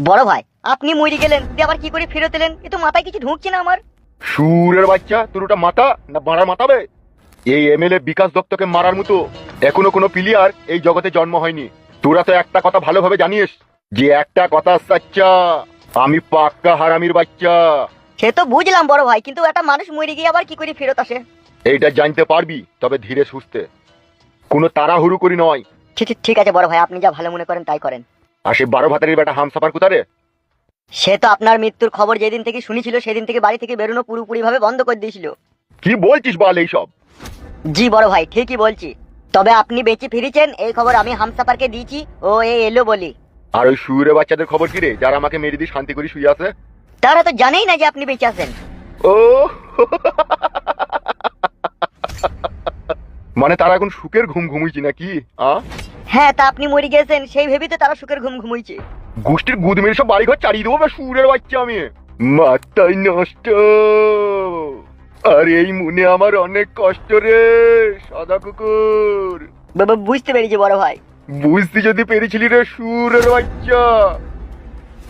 বড় ভাই আপনি মরে গেলেন দিয়ে আবার কি করে ফেরত এলেন? এ তো মাথায় কিছু ঢুকছে না আমার। সুরের বাচ্চা তোর ওটা মাথা না বাড়ার মাথাবে এই এমএলএ বিকাশ দত্তকে মারার মতো এখনও কোনো প্লেয়ার এই জগতে জন্ম হয়নি। তোরা তো একটা কথা ভালোভাবে জানিস যে একটা কথা সাচ্চা আমি পাক্কা হারামির বাচ্চা। সে তো বুঝলাম বড় ভাই কিন্তু একটা মানুষ মরে গিয়ে আবার কি করে ফেরত আসে? এইটা জানতে পারবি তবে ধীরে সুস্থে। কোনো তাড়াহুড়ো করি নয়। ঠিক ঠিক- ঠিক আছে বড় ভাই আপনি যা ভালো মনে করেন তাই করেন। আর সে বারো ভাতারের বেটা হামসাফার কোথারে? সে তো আপনার মৃত্যুর খবর যেদিন থেকে শুনেছিল সেদিন থেকে বাড়ি থেকে বেরোনো পুরোপুরি ভাবে বন্ধ করে দিয়েছিল। কি বলছিস বল এইসব? জি বড় ভাই ঠিকই বলছি। তবে আপনি বেঁচে ফিরেছেন এই খবর আমি হামসাপারকে দিয়েছি ও এ এলো বলি। আর ওই সুরে বাচ্চাদের খবর কি রে যারা আমাকে মেরে দিয়ে শান্তি করে শুয়ে আছে? তারা তো জানেই না যে আপনি বেঁচে আছেন। ও। মানে তারা এখন সুখের ঘুম ঘুমুইছি নাকি আ? হ্যাঁ তা আপনি মরে গেছেন সেই ভেবেই তো তারা সুখের ঘুম ঘুমুইছে। গোষ্ঠীর গুদ মেরে সব বাড়িঘর চালিয়ে দেবো বে সুরের বাচ্চা আমি। মাথায় নষ্ট। আর এই মনে আমার অনেক কষ্ট রে সাদা কুকুর। বাবা, বুঝতে পেরেছি বড় ভাই। বুঝতে যদি পেরেছিলি রে সুরের বাচ্চা।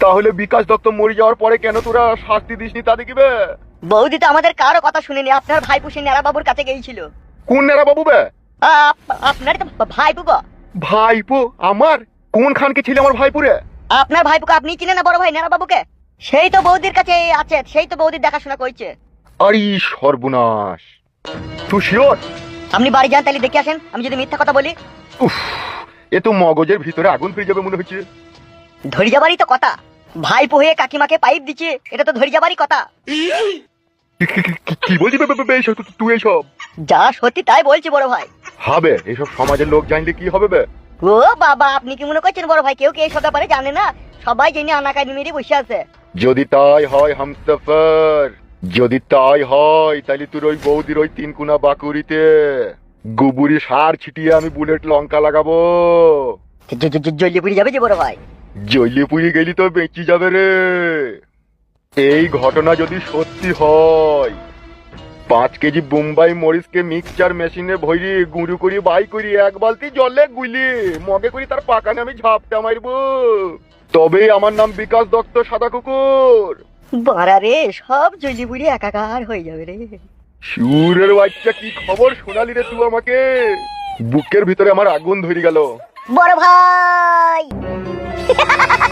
তাহলে বিকাশ দত্ত মরে যাওয়ার পরে কেন তোরা শাস্তি দিসনি তা দেখিবে? বৌদি তো আমাদের কারও কথা শুনেনি আপনার ভাই পুষে নেড়া বাবুর কাছে গিয়েছিল। কোন নেরা বাবু বে আপ- আপনার তো ভাই পুকো ভাইপো আমার? কোন খানকে ছিল আমার ভাইপুরে? আপনার ভাই পুকো আপনি চিনেন না বড় ভাই নেড়া বাবুকে? সেই তো বৌদির কাছে আছে সেই তো বৌদির দেখাশোনা করছে। আরে সর্বনাশ। তুই শিওর? আপনি বাড়ি যান তাহলে দেখে আসেন আমি যদি মিথ্যা কথা বলি। উফ এ তো মগজের ভিতরে আগুন ফিরে যাবে মনে হচ্ছে। ধরে যাবারই তো কথা। ভাই হয়ে কাকিমাকে পাইপ দিচ্ছে এটা তো ধরে যাবারই কথা। কি- বলছি তুই এইসব যা সত্যি তাই বলছি বড় ভাই হবে এইসব সমাজের লোক জানলে কি হবে বে ও বাবা আপনি কি মনে করছেন বড় ভাই কেউ কি এইসব ব্যাপারে জানে না সবাই জেনে আনাকানি মেরে বসে আছে যদি তাই হয় হামসফার যদি তাই হয় তাহলে তোর ওই বৌদির ওই তিন কুনা বাকুরিতে গুবুরি সার ছিটিয়ে আমি বুলেট লঙ্কা লাগাবো জ- জ- জ- জ্বলিয়ে পুড়ে যাবে যে বড় ভাই পুড়িয়ে গেলি তো বেঁচে যাবে রে এই ঘটনা যদি সত্যি হয় পাঁচ কেজি বোম্বাই মরিচকে মিক্সচার মেশিনে ভরি গুঁড়ো করি বাই করি এক বালতি জলে গুলি মগে করি তার পাকানে আমি ঝাপটা মারবো। তবেই আমার নাম বিকাশ দত্ত সাদা কুকুর বাড়া রে সব জ্বলিয়ে পুড়ে একাকার হয়ে যাবে রে। সুরের বাচ্চা কি খবর শোনালি রে তুই আমাকে? বুকের ভিতরে আমার আগুন ধরে গেল। বড় ভাই!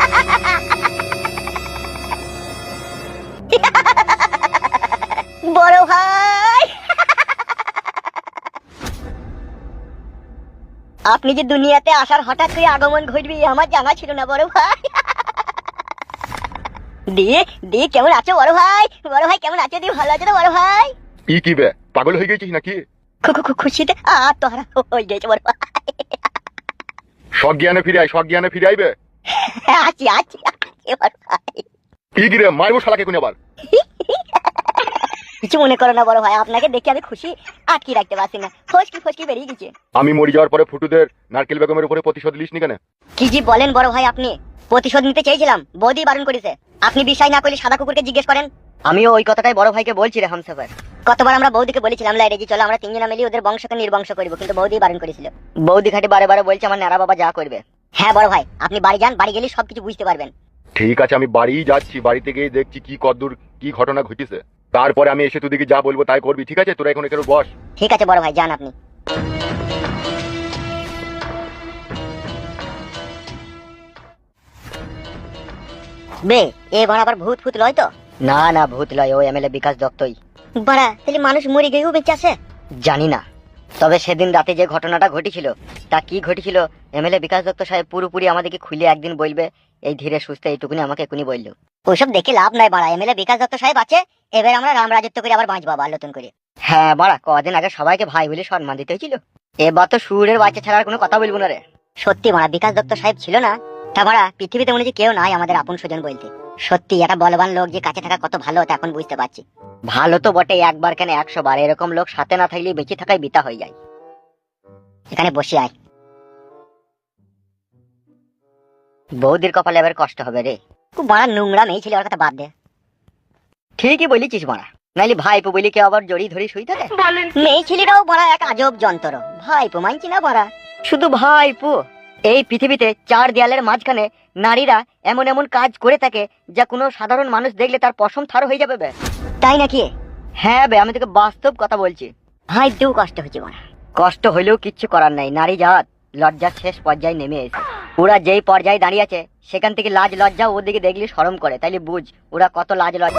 আপনি যে দুনিয়াতে আসার হঠাৎ করে আগমন ঘটবে আমার জানা ছিল না বড় ভাই। দিয়ে দিয়ে কেমন আছো বড় ভাই? বড় ভাই কেমন আছো? দিয়ে ভালো আছো তো বড় ভাই? ই কি বে? পাগল হয়ে গেছিস নাকি? খু- খু- খু- খুশিতে আত্মহারা হয়ে গেছে বড় ভাই। সব জ্ঞানে ফিরে আয় সব জ্ঞানে ফিরে আইবে। আছি আছি বড় ভাই। কি কি রে মারবো শালাকে কোন আবার? কিছু মনে করো না বড় ভাই। আপনাকে দেখে আমি খুশি। আটকে রাখতে পারছি না। ফসকি ফসকি বেরিয়ে গেছে। আমি মরে যাওয়ার পরে ফুটুদের নারকেল বেগমের উপরে প্রতিশোধ লিস নি কেন? কি জি বলেন বড় ভাই আপনি। প্রতিশোধ নিতে চেয়েছিলাম বৌদি বারণ করেছে। আপনি বিশ্বাস না করলে সাদা কুকুরকে জিজ্ঞেস করেন। আমিও ওই কথাটাই বড় ভাইকে বলছি রে হামসাফার। কতবার আমরা বৌদিকে বলেছিলাম লাইরেজি চলো আমরা তিনজনে মিলে ওদের বংশকে নির্বংশ করব। কিন্তু বৌদি বারণ করেছিল। বৌদি খাটে বারে বারে বলছে আমার নেড়া বাবা যা করবে। হ্যাঁ বড় ভাই আপনি বাড়ি যান বাড়ি গেলে সবকিছু বুঝতে পারবেন। ঠিক আছে আমি বাড়ি যাচ্ছি বাড়িতে গিয়ে দেখছি কি কদ্দূর কি ঘটনা ঘটেছে। তারপরে আমি এসে তোদিকে যা বলব তাই করবি ঠিক আছে? তোরা এখন এখানে বস। ঠিক আছে বড় ভাই যান আপনি। বে এ বাড়া আবার ভূত ফুত লয় তো? না না ভূত লয় ও এমএলএ বিকাশ দত্তই। বাড়া তাহলে মানুষ মরে গিয়েও বেঁচে আছে? জানি না। তবে সেদিন রাতে যে ঘটনাটা ঘটেছিল তা কি ঘটেছিল এমএলএ বিকাশ দত্ত সাহেব পুরোপুরি আমাদেরকে খুলে একদিন বলবে এই ধীরে সুস্থে এইটুকুনি আমাকে এখনই বলল। ওসব দেখে লাভ নাই বাড়া এমএলএ বিকাশ দত্ত সাহেব আছে এবার আমরা রাম রাজত্ব করে আবার বাঁচবো আবার নতুন করে। হ্যাঁ বাড়া কদিন আগে সবাইকে ভাই বলে সম্মান দিতে হয়েছিল। এবার তো সুরের বাচ্চা ছাড়ার কোনো কথা বলব না রে। সত্যি মারা বিকাশ দত্ত সাহেব ছিল না তা মারা পৃথিবীতে মনে হচ্ছে কেউ নাই আমাদের আপন স্বজন বলতে। সত্যি একটা বলবান লোক যে কাছে থাকা কত ভালো তা এখন বুঝতে পারছি। ভালো তো বটে একবার কেন একশো বার এরকম লোক সাথে না থাকলে বেঁচে থাকাই বিতা হয়ে যায়। এখানে বসে আয়। বৌদির কপালে এবার কষ্ট হবে রে। খুব মারা নোংরা মেয়ে ছিল ওর কথা বাদ দে। ঠিকই বলেছিস নাইলে ভাইপো বলি কেউ আবার জড়ি ধরি শুই থাকে মেয়ে ছেলেরাও বড়া এক আজব যন্ত্র। ভাইপো মানছি না বড়া শুধু ভাইপো। এই পৃথিবীতে চার দেয়ালের মাঝখানে নারীরা এমন এমন কাজ করে থাকে যা কোনো সাধারণ মানুষ দেখলে তার পশম থার হয়ে যাবে বে। তাই নাকি? হ্যাঁ বে আমি তোকে বাস্তব কথা বলছি। হাই দু কষ্ট হচ্ছে বড়া কষ্ট হইলেও কিচ্ছু করার নাই। নারী জাত লজ্জার শেষ পর্যায়ে নেমে এসে ওরা যেই পর্যায়ে দাঁড়িয়ে আছে, সেখান থেকে লাজ লজ্জা ওদিকে দেখলি সরম করে, তাইলে বুঝ ওরা কত লাজ লজ্জা।